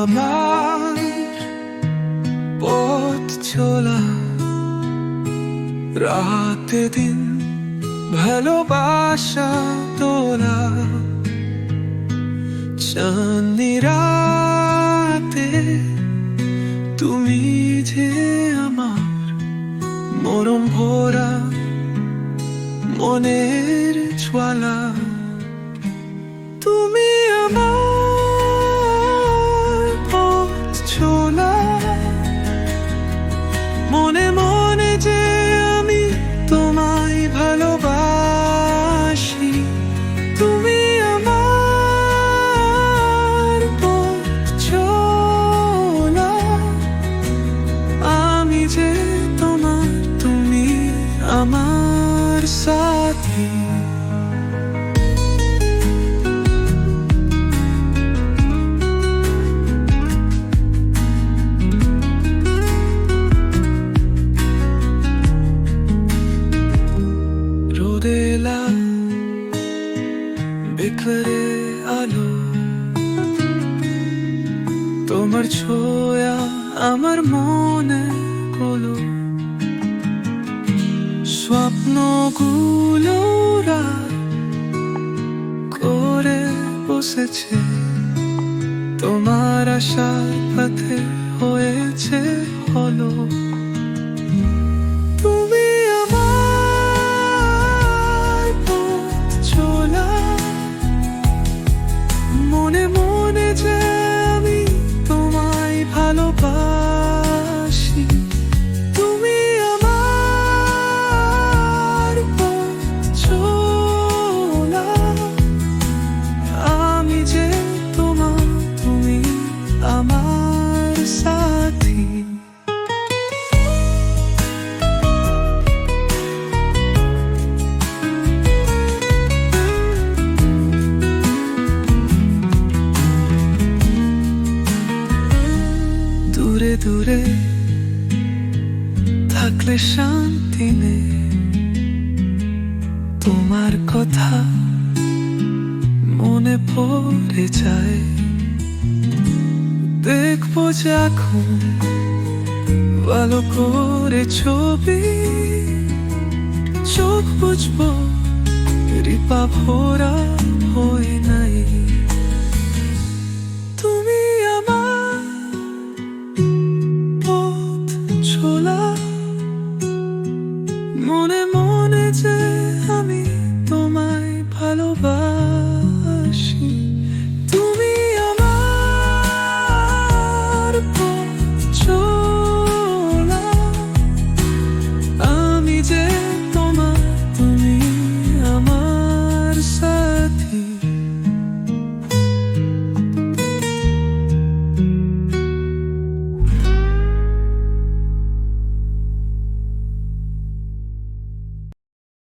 আমার পথ চলা। রাতে দিন ভালোবাসা তোলা। চাঁদনি রাতে তুমি যে আমার মরম ভরা মনের ছোলা মনে মনে যে আমি তোমায় ভালোবাসি তুমি আমার আমি যে তোমার তুমি আমার সাথী। বিখরে আলো। তোমার ছোয়া আমার মনে হলো। স্বপ্নগুলো করে বসেছে। তোমার আশার পথে হয়েছে হলো। দূরে দূরে থাকলে শান্তি নেই। তোমার কথা মনে পড়ে যায়। দেখব যখন ভালো করে ছবি চোখ বুঝব রিপা ভরা হয়ে নাই।